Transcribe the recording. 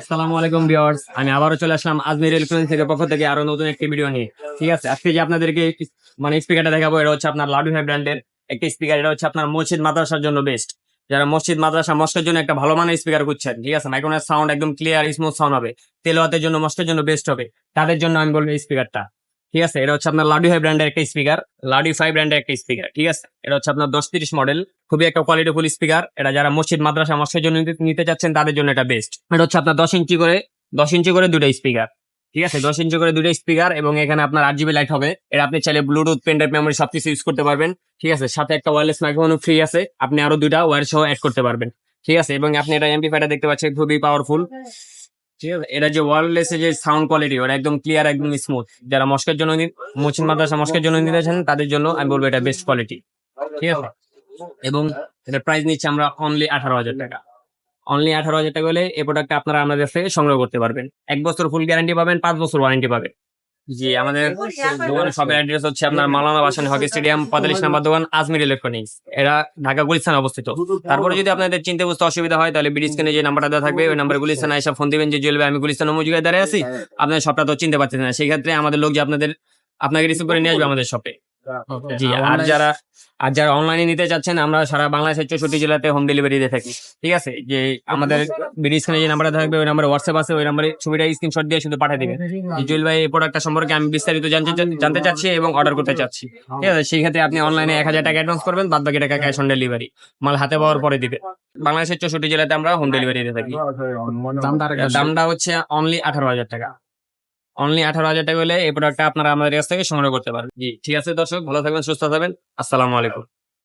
আসসালামু আলাইকুম আমি আবারও চলে আসলাম পক্ষ থেকে আরও নতুন একটি ভিডিও নিয়ে। ঠিক আছে, আজকে যে আপনাদেরকে মানে দেখাবো, এটা হচ্ছে আপনার ব্র্যান্ডের একটা স্পিকার হচ্ছে আপনার মসজিদ মাদ্রাসার জন্য বেস্ট যারা মসজিদ, মাদ্রাসা জন্য একটা ভালো মানের স্পিকার ঠিক আছে মাইক্রোনের সাউন্ড একদম ক্লিয়ার স্মুথ সাউন্ড হবে। তেলোয়াতের জন্য মস্কের জন্য বেস্ট হবে। তাদের জন্য আমি বলব স্পিকারটা ঠিক আছে, এটা হচ্ছে আপনার লাডু হাই ব্র্যান্ডের একটা স্পিকার লাডু ফাইভ ব্র্যান্ডের একটা স্পিকার ঠিক আছে? এটা হচ্ছে আপনার দশ তিরিশ মডেল খুবই একটা কোয়ালিটিফুল স্পিকার এটা যারা মসজিদ, মাদ্রাসা মস্কের জন্য নিতে- চাচ্ছেন, তাদের জন্য এটা বেস্ট এটা হচ্ছে আপনার দশ ইঞ্চি করে, দশ ইঞ্চি করে দুটো স্পিকার ঠিক আছে? দশ ইঞ্চি করে দুটো স্পিকার এবং এখানে আপনার আট জিবি লাইট হবে। এটা আপনি চাইলে ব্লুটুথ পেন ড্রাইভ মেমোরি সবকিছু ইউজ করতে পারবেন, ঠিক আছে? সাথে একটা ওয়্যারলেস মাইক্রোফোন ফ্রি আছে, আপনি আরও দুইটা ওয়্যার সহ অ্যাড করতে পারবেন, ঠিক আছে? এবং আপনি এটা এমপিফাইটা দেখতে পাচ্ছেন, খুবই পাওয়ারফুল ঠিক আছে? এটা যে ওয়্যারলেস যে সাউন্ড কোয়ালিটি ওটা একদম ক্লিয়ার একদম স্মুথ যারা মস্কের জন্য মসজিদ মাদ্রাসা মস্কের জন্য নিতে চান, তাদের জন্য আমি বলব এটা বেস্ট কোয়ালিটি ঠিক আছে? এবং এটার প্রাইস নিচ্ছে আমরা অনলি আঠারো হাজার টাকা। অনলি আঠারো হাজার টাকা হলে এই প্রোডাক্টটা আপনারা আমাদের থেকে সংগ্রহ করতে পারবেন। এক বছর ফুল গ্যারান্টি পাবেন, পাঁচ বছর ওয়ারেন্টি পাবেন। জি আমাদের দোকানের সব অ্যাড্রেস হচ্ছে আপনার মালানা বাসানি হকি স্টেডিয়াম পঁয়তাল্লিশ নাম্বার দোকান আজমির ইলেকট্রনিক্স এরা ঢাকা গুলিস্তান অবস্থিত। তারপরে যদি আপনাদের চিনতে বুঝতে অসুবিধা হয় তাহলে বিডি স্ক্রিনে যে নাম্বারটা দেওয়া থাকবে ওই নাম্বার গুলিস্তান এসে ফোন দিবেন যে জুয়েলবে আমি গুলিস্তান মজুগায় দাঁড়িয়ে আছি। আপনার সবটা তো চিনতে পারছেন না। সেক্ষেত্রে আমাদের লোক যে আপনাদের আপনাকে রিসিভ করে নিয়ে আসবে আমাদের শপে জি আর যারা আর যারা অনলাইনে নিতে চাচ্ছেন আমরা সারা বাংলাদেশের চৌষট্টি জেলাতে হোম ডেলিভারি দিয়ে থাকি। ঠিক আছে? যে আমাদের স্ক্রিনে যে নাম্বারটা থাকবে ওই নাম্বারে হোয়াটসঅ্যাপ আছে ওই নাম্বারে ছবিটা স্ক্রিনশট দিয়ে শুধু পাঠিয়ে দিবেন। যে জুয়েল ভাই এই প্রোডাক্টটা সম্পর্কে আমি বিস্তারিত জানতে জানতে চাচ্ছি এবং অর্ডার করতে চাচ্ছি। ঠিক আছে? সেই ক্ষেত্রে আপনি অনলাইনে এক হাজার টাকা অ্যাডভান্স করবেন বাদ বাকি টাকা ক্যাশ অন ডেলিভারি মাল হাতে পাওয়ার পরে দিবে বাংলাদেশের চৌষট্টি জেলাতে আমরা হোম ডেলিভারি দিয়ে থাকি। দামটা হচ্ছে অনলি আঠারো হাজার টাকা। অনলি আঠারো হাজার টাকা হলে এই প্রোডাক্টটা আপনারা আমাদের কাছ থেকে সংগ্রহ করতে পারবেন। জি, ঠিক আছে দর্শক, ভালো থাকবেন, সুস্থ থাকবেন। আসসালামু আলাইকুম।